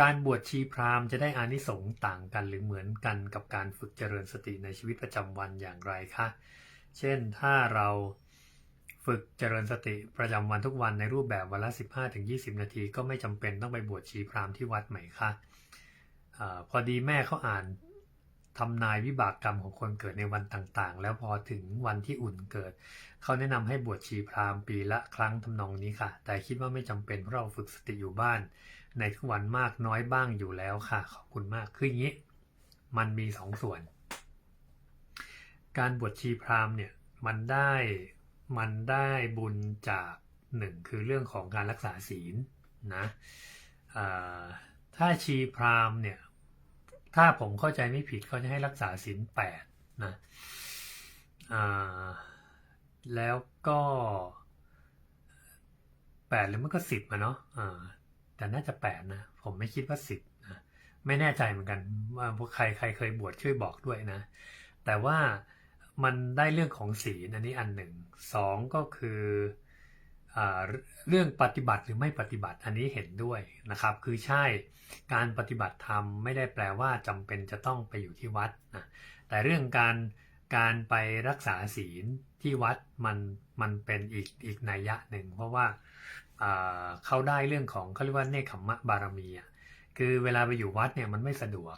การบวชชีพราหมณ์จะได้อานิสงส์ต่างกันหรือเหมือนกันกับการฝึกเจริญสติในชีวิตประจำวันอย่างไรคะ เช่นถ้าเราฝึกเจริญสติประจำวันทุกวันในรูปแบบวันละ 15-20 นาที ก็ไม่จำเป็นต้องไปบวชชีพราหมณ์ที่วัดไหมคะอะพอดีแม่เขาอ่าน ทำนายวิบากกรรมของคนเกิดในวันต่างๆ แล้วพอถึงวันที่อุ่นเกิด เขาแนะนำให้บวชชีพราหมณ์ปีละครั้งทำนองนี้ค่ะ แต่คิดว่าไม่จำเป็นเพราะเราฝึกสติอยู่บ้าน ในทุกวันมากน้อยบ้างอยู่แล้วค่ะ ขอบคุณมากคืออย่างนี้ มันมีสองส่วน การบวชชีพราหมณ์เนี่ยมันได้มันได้บุญจากหนึ่งคือเรื่องของการรักษาศีลนะถ้าชีพราหมณ์เนี่ย ถ้าผมเข้าใจไม่ผิดเขาจะให้รักษาศีลแปดนะแล้วก็แปดหรือมันก็สิบอะเนาะแต่น่าจะแปดนะ ผมไม่คิดว่าสิบนะไม่แน่ใจเหมือนกัน ว่าใครใครเคยบวชช่วยบอกด้วยนะ แต่ว่ามันได้เรื่องของศีลอันนี้อันหนึ่งสองก็คือ เรื่องปฏิบัติหรือไม่ปฏิบัติอันนี้เห็นด้วยนะครับ คือใช่การปฏิบัติธรรมไม่ได้แปลว่าจำเป็นจะต้องไปอยู่ที่วัดนะแต่เรื่องการการไปรักษาศีลที่วัดมันมันเป็นอีกอีกนัยยะหนึ่งเพราะว่าเขาได้เรื่องของเขาเรียกว่าเนคขมมะบารมีอะคือเวลาไปอยู่วัดเนี่ยมันไม่สะดวก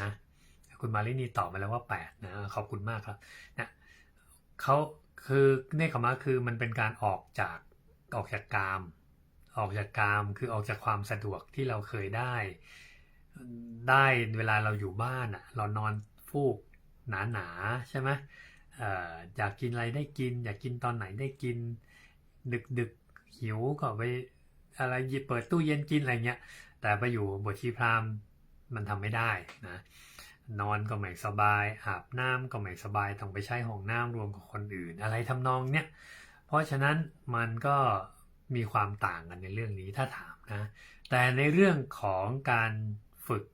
นะคุณมาลินีตอบมาแล้วว่าแปดนะ ขอบคุณมากครับเนี่ย เขาคือเนคขมะคือมันเป็นการออกจากออกจากกาม ออกจากกามคือออกจากความสะดวกที่เราเคยได้ ได้เวลาเราอยู่บ้านอะเรานอนฟูกหนาหนาๆใช่ไหมอยากกินอะไรได้กิน อยากกินตอนไหนได้กิน ดึกดึกหิวก็ไปอะไรหยิบเปิดตู้เย็นกินอะไรเงี้ยแต่ไปอยู่บทชีพราหมมันทำไม่ได้นะ นอนก็ไม่สบาย อาบน้ำก็ไม่สบายต้องไปใช้ห้องน้ำรวมกับคนอื่น อะไรทำนองเนี้ยเพราะฉะนั้นมันก็มีความต่างกันในเรื่องนี้ถ้าถามนะแต่ในเรื่องของการฝึก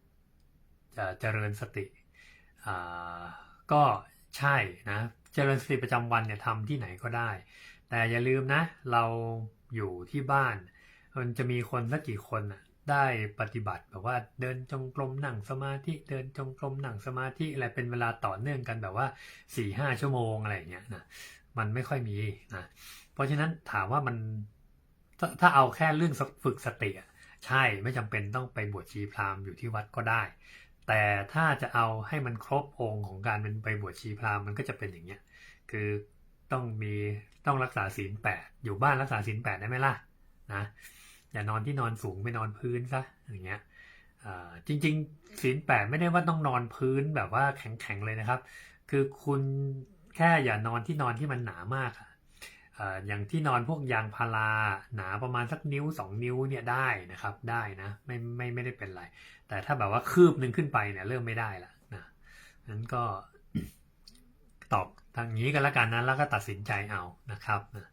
จะเจริญสติก็ใช่นะเจริญสติประจำวันเนี่ยทำที่ไหนก็ได้ แต่อย่าลืมนะ เราอยู่ที่บ้าน มันจะมีคนสักกี่คนน่ะ ได้ปฏิบัติแบบว่าเดินจงกรมนั่งสมาธิเดินจงกรมนั่งสมาธิอะไรเป็นเวลาต่อเนื่องกันแบบว่าสี่ห้าชั่วโมงอะไรอย่างเงี้ยนะมันไม่ค่อยมีนะเพราะฉะนั้นถามว่ามันถ้าถ้าเอาแค่เรื่องฝึกสติอะใช่ไม่จำเป็นต้องไปบวชชีพราหมณ์อยู่ที่วัดก็ได้ แต่ถ้าจะเอาให้มันครบองค์ของการเป็นไปบวชชีพราหมณ์มันก็จะเป็นอย่างเงี้ยคือต้องมีต้องรักษาศีลแปดอยู่บ้านรักษาศีลแปดได้ไหมล่ะนะ อย่านอนที่นอนสูงไปนอนพื้นซะอย่างเงี้ยอ่าจริงๆศีลแปดไม่ได้ว่าต้องนอนพื้นแบบว่าแข็งๆเลยนะครับ คือคุณแค่อย่านอนที่นอนที่มันหนามากอะอ่าอย่างที่นอนพวกยางพาราหนาประมาณสักนิ้วสองนิ้วเนี่ยได้นะครับได้นะไม่ไม่ไม่ได้เป็นไร แต่ถ้าแบบว่าคืบหนึ่งขึ้นไปเนี่ยเริ่มไม่ได้ละนะนั้นก็ตอบทางนี้กันแล้วกันนะแล้วก็ตัดสินใจเอานะครับนะ